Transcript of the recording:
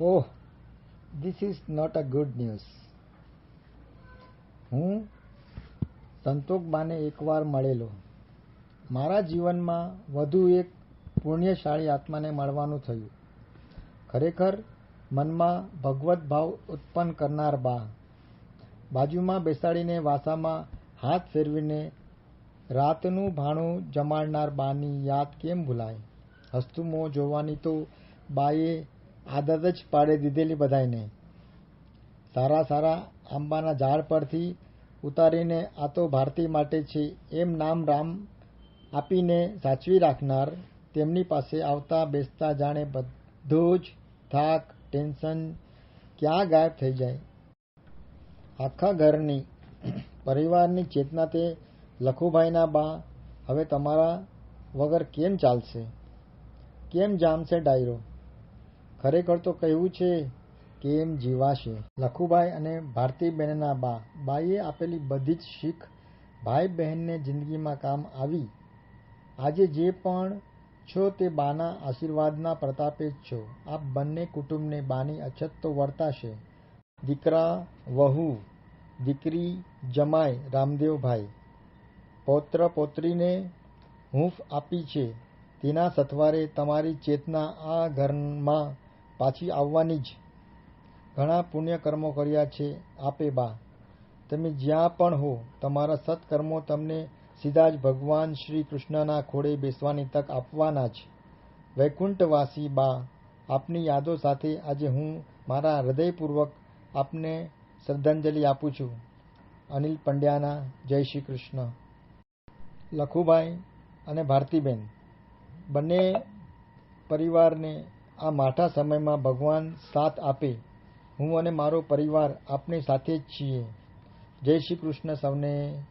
Oh this is not a good news હું સંતોકબાને એકવાર મળેલો. મારા જીવનમાં વધુ એક પુણ્યશાળી આત્માને મળવાનું થયું. ખરેખર મનમાં ભગવત ભાવ ઉત્પન્ન કરનાર બા. બાજુમાં બેસાડીને વાસામાં હાથ ફેરવીને રાતનું ભાણું જમાડનાર બાની યાદ કેમ ભૂલાય? હસતું મોં જોવાની તો બાએ આદત જ પાડી દીધેલી બધાયને. સારા સારા આંબાના ઝાડ પરથી ઉતારીને આ તો ભારતી માટે છે, એમ નામ રામ આપીને સાચવી રાખનાર, તેમની પાસે આવતા બેસતા જાણે બધું જ થાક, ટેન્શન ક્યાં ગાયબ થઈ જાય. આખા ઘરની પરિવારની ચેતના તે લખુભાઈના બા, હવે તમારા વગર કેમ ચાલશે? કેમ જામશે ડાયરો? ખરેખર તો કહેવું છે કે એમ જીવાશે. લખુભાઈ અને ભારતીબેનના બા બાઈએ આપેલી બધી જ શીખ ભાઈ બહેનને જિંદગીમાં કામ આવી. આજે જે પણ છો તે બાના આશીર્વાદના પ્રતાપે જ છો. આપ બંને કુટુંબને બાની અછત તો વર્તાશે. દીકરા વહુ, દીકરી જમાય રામદેવભાઈ. પૌત્ર પૌત્રીને હૂંફ આપી છે. તેના સથવારે તમારી ચેતના આ ઘરમાં પાછી આવવાની જ. ઘણા પુણ્ય કર્મો કર્યા છે, આપે બા. તમે જ્યાં પણ હો, તમારા સત્કર્મો તમને સીધા જ ભગવાન શ્રી કૃષ્ણના ખોળે બેસવાની તક આપવાના જ. વૈકુંઠવાસી બા, આપની યાદો સાથે આજે હું મારા હૃદયપૂર્વક આપને શ્રદ્ધાંજલિ આપું છું. અનિલ પંડ્યાના જય શ્રી કૃષ્ણ. લખુભાઈ અને ભારતીબેન, બંને પરિવારને આ માઠા સમયમાં ભગવાન સાથ આપે. હું અને મારો પરિવાર આપની સાથે જ છીએ. જય શ્રી કૃષ્ણ સૌને.